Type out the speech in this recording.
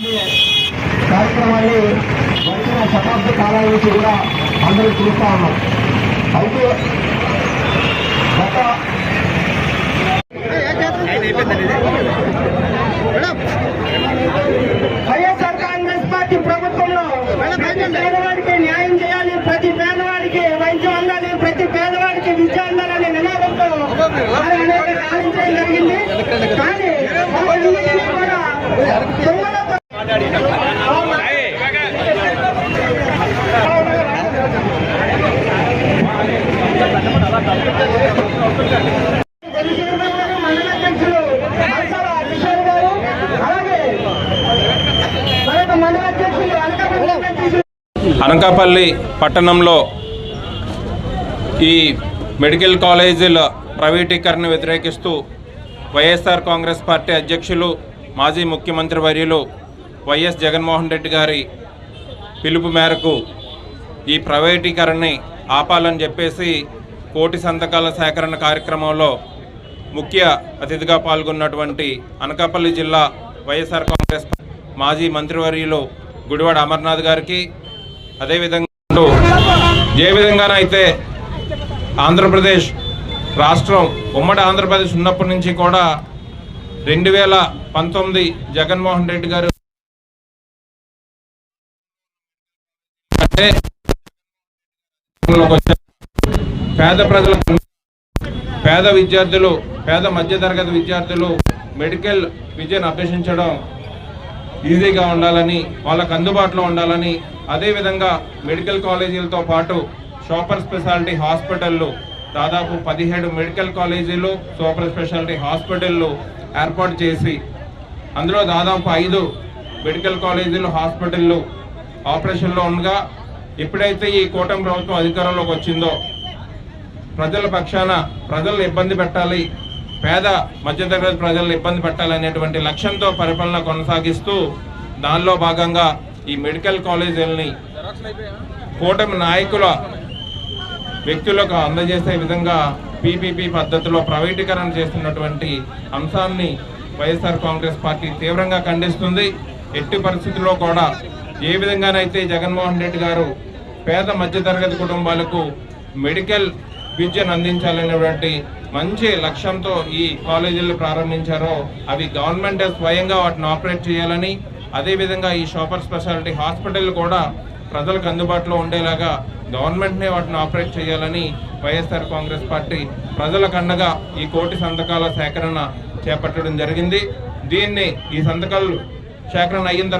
కార్యక్రమాన్ని వచ్చిన శతాబ్ద కాలం నుంచి కూడా అందరూ చూస్తా ఉన్నాం. అయితే గత వైఎస్ఆర్ కాంగ్రెస్ పార్టీ ప్రభుత్వంలో ప్రతి పేదవాడికి న్యాయం చేయాలి ప్రతి పేదవాడికి వైద్యం అందాలి ప్రతి పేదవాడికి విద్య అందాలనే నినాదంతో అనేక సాధించడం జరిగింది. కానీ కూడా దొంగలతో జనసేన గారు, మండల అధ్యక్షులు మల్సాల కిషోర్ గారు అలాగే మరొక మండల అధ్యక్షులు అనకాపల్లి పట్టణంలో ఈ మెడికల్ కాలేజీల ప్రైవేటీకరణ వ్యతిరేకిస్తూ వైఎస్ఆర్ కాంగ్రెస్ పార్టీ అధ్యక్షులు మాజీ ముఖ్యమంత్రి వర్యులు వైఎస్ జగన్మోహన్ రెడ్డి గారి పిలుపు మేరకు ఈ ప్రైవేటీకరణని ఆపాలని చెప్పేసి కోటి సంతకాల సేకరణ కార్యక్రమంలో ముఖ్య అతిథిగా పాల్గొన్నటువంటి అనకాపల్లి జిల్లా వైఎస్ఆర్ కాంగ్రెస్ మాజీ మంత్రివర్యులు గుడివాడ అమర్నాథ్ గారికి అదేవిధంగా ఏ విధంగానైతే ఆంధ్రప్రదేశ్ రాష్ట్రం ఉమ్మడి ఆంధ్రప్రదేశ్ ఉన్నప్పటి నుంచి కూడా రెండు వేల పంతొమ్మిది జగన్మోహన్ రెడ్డి గారు అంటే పేద ప్రజలకు పేద విద్యార్థులు పేద మధ్యతరగతి విద్యార్థులు మెడికల్ విద్యను అభ్యసించడం ఈజీగా ఉండాలని వాళ్ళకు అందుబాటులో ఉండాలని అదేవిధంగా మెడికల్ కాలేజీలతో పాటు సూపర్ స్పెషాలిటీ హాస్పిటళ్ళు దాదాపు పదిహేడు మెడికల్ కాలేజీలు సూపర్ స్పెషాలిటీ హాస్పిటళ్ళు ఏర్పాటు చేసి అందులో దాదాపు ఐదు మెడికల్ కాలేజీలు హాస్పిటళ్ళు ఆపరేషన్లో ఉండగా ఎప్పుడైతే ఈ కూటమి ప్రభుత్వం అధికారంలోకి వచ్చిందో ప్రజల పక్షాన ప్రజలను ఇబ్బంది పెట్టాలి పేద మధ్యతరగతి ప్రజలను ఇబ్బంది పెట్టాలనేటువంటి లక్ష్యంతో పరిపాలన కొనసాగిస్తూ దానిలో భాగంగా ఈ మెడికల్ కాలేజీలని కూటమి నాయకుల వ్యక్తులకు అందజేసే విధంగా పీపీపీ పద్ధతిలో ప్రైవేటీకరణ చేస్తున్నటువంటి అంశాన్ని వైఎస్ఆర్ కాంగ్రెస్ పార్టీ తీవ్రంగా ఖండిస్తుంది. ఎట్టి పరిస్థితుల్లో కూడా ఏ విధంగానైతే జగన్మోహన్ రెడ్డి గారు పేద మధ్యతరగతి కుటుంబాలకు మెడికల్ విద్యను అందించాలనేటువంటి మంచి లక్ష్యంతో ఈ కాలేజీలు ప్రారంభించారో అవి గవర్నమెంట్ స్వయంగా వాటిని ఆపరేట్ చేయాలని అదేవిధంగా ఈ సూపర్ స్పెషాలిటీ హాస్పిటల్ కూడా ప్రజలకు అందుబాటులో ఉండేలాగా గవర్నమెంట్నే వాటిని ఆపరేట్ చేయాలని వైఎస్ఆర్ కాంగ్రెస్ పార్టీ ప్రజలకు అండగా ఈ కోటి సంతకాల సేకరణ చేపట్టడం జరిగింది. దీన్ని ఈ సంతకాలు సేకరణ అయిన